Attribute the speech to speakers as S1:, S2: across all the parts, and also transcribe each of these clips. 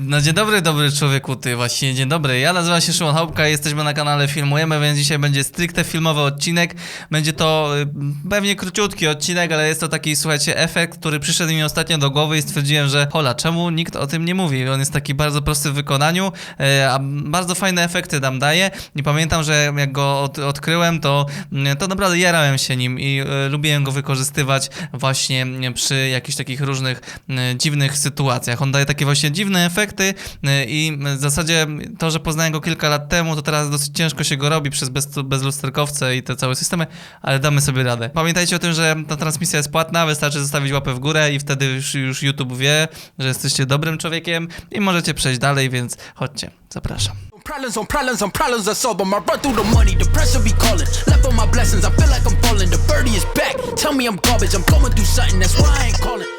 S1: No dzień dobry, dobry człowieku, ty właśnie, dzień dobry. Ja nazywam się Szymon Chałupka, jesteśmy na kanale Filmujemy, więc dzisiaj będzie stricte filmowy odcinek. Będzie to y, pewnie króciutki odcinek, ale jest to taki, słuchajcie, efekt, który przyszedł mi ostatnio do głowy i stwierdziłem, że hola, czemu nikt o tym nie mówi? On jest taki bardzo prosty w wykonaniu, y, a bardzo fajne efekty nam daje. I pamiętam, że jak go od, odkryłem, to, y, to naprawdę jarałem się nim i lubiłem go wykorzystywać właśnie przy jakichś takich różnych dziwnych sytuacjach. On daje takie właśnie dziwne efekty y, i w zasadzie to, że poznałem go kilka lat temu, to teraz dosyć ciężko się go robi przez bez, bezlusterkowce i te całe systemy, ale damy sobie radę. Pamiętajcie o tym, że ta transmisja jest płatna, wystarczy zostawić łapę w górę i wtedy już, już YouTube wie, że jesteście dobrym człowiekiem i możecie przejść dalej, więc chodźcie, zapraszam.
S2: Problems on problems on problems. I run through the money, the pressure be calling. Left on my blessings, I feel like I'm falling. The birdie is back. Tell me I'm garbage, I'm going through something, that's why I ain't calling.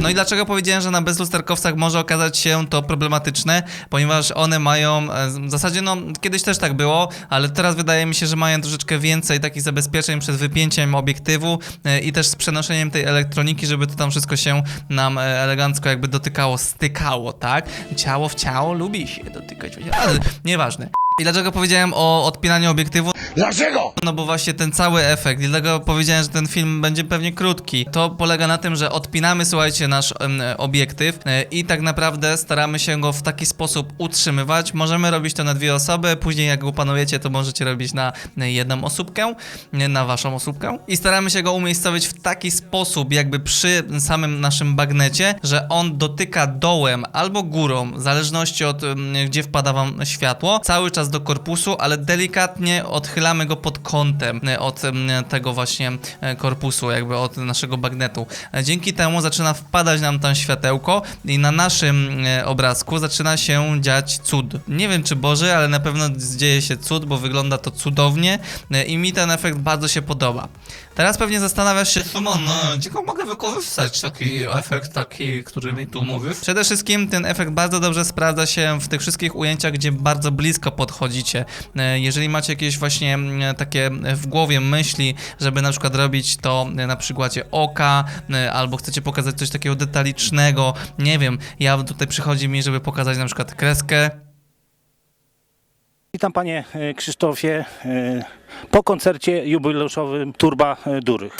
S1: No i dlaczego powiedziałem, że na bezlusterkowcach może okazać się to problematyczne? Ponieważ one mają, e, w zasadzie no kiedyś też tak było, ale teraz wydaje mi się, że mają troszeczkę więcej takich zabezpieczeń przed wypięciem obiektywu e, i też z przenoszeniem tej elektroniki, żeby to tam wszystko się nam e, elegancko jakby dotykało, stykało, tak? Ciało w ciało lubi się dotykać, ale nieważne. I dlaczego powiedziałem o odpinaniu obiektywu?
S3: Dlaczego?
S1: No bo właśnie ten cały efekt, i dlatego powiedziałem, że ten film będzie pewnie krótki. To polega na tym, że odpinamy, słuchajcie, nasz em, obiektyw e, i tak naprawdę staramy się go w taki sposób utrzymywać. Możemy robić to na dwie osoby, później jak go panujecie, to możecie robić na jedną osóbkę, nie, na waszą osóbkę. I staramy się go umiejscowić w taki sposób, jakby przy samym naszym bagnecie, że on dotyka dołem albo górą, w zależności od em, gdzie wpada wam światło, cały czas do korpusu, ale delikatnie odchylamy go pod kątem e, od em, tego właśnie e, korpusu, jakby od naszego bagnetu. E, Dzięki temu zaczyna wpadać nam tam światełko i na naszym e, obrazku zaczyna się dziać cud. Nie wiem czy Boży, ale na pewno dzieje się cud, bo wygląda to cudownie e, i mi ten efekt bardzo się podoba. Teraz pewnie zastanawiasz się, Szymon, no, go mogę wykorzystać taki efekt, taki, który mi tu mówisz? Przede wszystkim ten efekt bardzo dobrze sprawdza się w tych wszystkich ujęciach, gdzie bardzo blisko podchodzicie. E, Jeżeli macie jakieś właśnie mm, takie w głowie myśli, żeby na przykład robić to na przykładzie oka, e, albo chcecie pokazać coś takiego detalicznego, nie wiem, ja tutaj przychodzi mi, żeby pokazać na przykład kreskę,
S4: Witam panie e, Krzysztofie e, po koncercie jubileuszowym Turba Durych.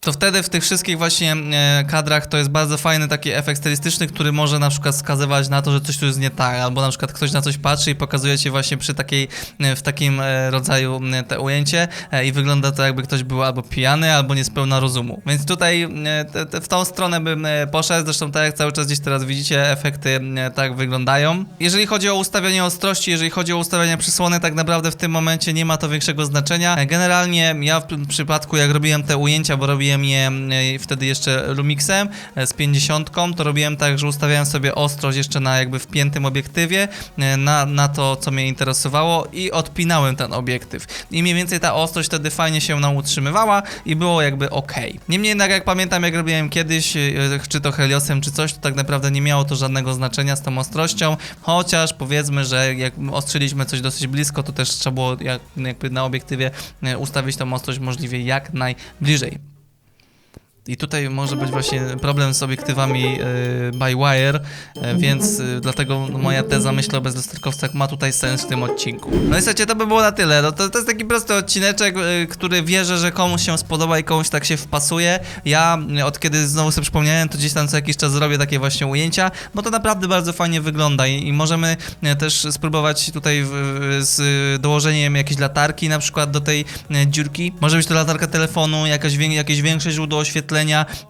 S1: To wtedy w tych wszystkich właśnie e, kadrach to jest bardzo fajny taki efekt stylistyczny, który może na przykład wskazywać na to, że coś tu jest nie tak, albo na przykład ktoś na coś patrzy i pokazuje ci właśnie przy takiej, e, w takim e, rodzaju te ujęcie i wygląda to jakby ktoś był albo pijany, albo niespełna rozumu. Więc tutaj te, te, w tą stronę bym poszedł, zresztą tak jak cały czas gdzieś teraz widzicie, efekty tak wyglądają. Jeżeli chodzi o ustawienie ostrości, jeżeli chodzi o ustawienie przysłony, tak naprawdę w tym momencie nie ma to większego znaczenia. Generalnie ja w przypadku, jak robiłem te ujęcia, bo robiłem je e, wtedy jeszcze Lumixem e, z 50, to robiłem tak, że ustawiałem sobie ostrość jeszcze na jakby wpiętym obiektywie, e, na, na to, co mnie interesowało i odpinałem ten obiektyw. I mniej więcej ta ostrość wtedy fajnie się nam utrzymywała i było jakby ok. Niemniej jednak, jak pamiętam, jak robiłem kiedyś, czy to Heliosem, czy coś, to tak naprawdę nie miało to żadnego znaczenia z tą ostrością, chociaż powiedzmy, że jak ostrzyliśmy coś dosyć blisko, to też trzeba było jak, jakby na obiektywie ustawić tą ostrość możliwie jak najbliżej. I tutaj może być właśnie problem z obiektywami y, by wire, y, więc y, dlatego moja teza myślę o bezlusterkowcach ma tutaj sens w tym odcinku. No i słuchajcie, to by było na tyle. No to, to jest taki prosty odcineczek, który wierzę, że komuś się spodoba i komuś tak się wpasuje. Ja od kiedy znowu sobie przypomniałem, to gdzieś tam co jakiś czas zrobię takie właśnie ujęcia, bo to naprawdę bardzo fajnie wygląda i, i możemy też spróbować tutaj w, z dołożeniem jakiejś latarki na przykład do tej dziurki. Może być to latarka telefonu, jakaś, jakieś większe źródło oświetlenia.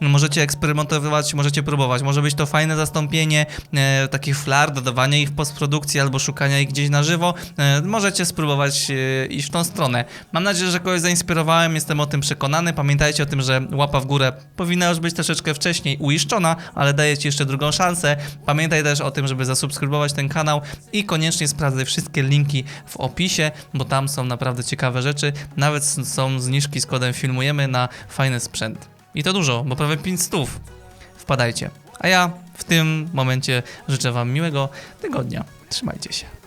S1: Możecie eksperymentować, możecie próbować. Może być to fajne zastąpienie e, takich flar, dodawanie ich w postprodukcji albo szukania ich gdzieś na żywo. E, możecie spróbować e, iść w tą stronę. Mam nadzieję, że kogoś zainspirowałem, jestem o tym przekonany. Pamiętajcie o tym, że łapa w górę powinna już być troszeczkę wcześniej uiszczona, ale daję Ci jeszcze drugą szansę. Pamiętaj też o tym, żeby zasubskrybować ten kanał i koniecznie sprawdzaj wszystkie linki w opisie, bo tam są naprawdę ciekawe rzeczy. Nawet są zniżki z kodem filmujemy na fajny sprzęt. I to dużo, bo prawie 500. Wpadajcie. A ja w tym momencie życzę Wam miłego tygodnia. Trzymajcie się.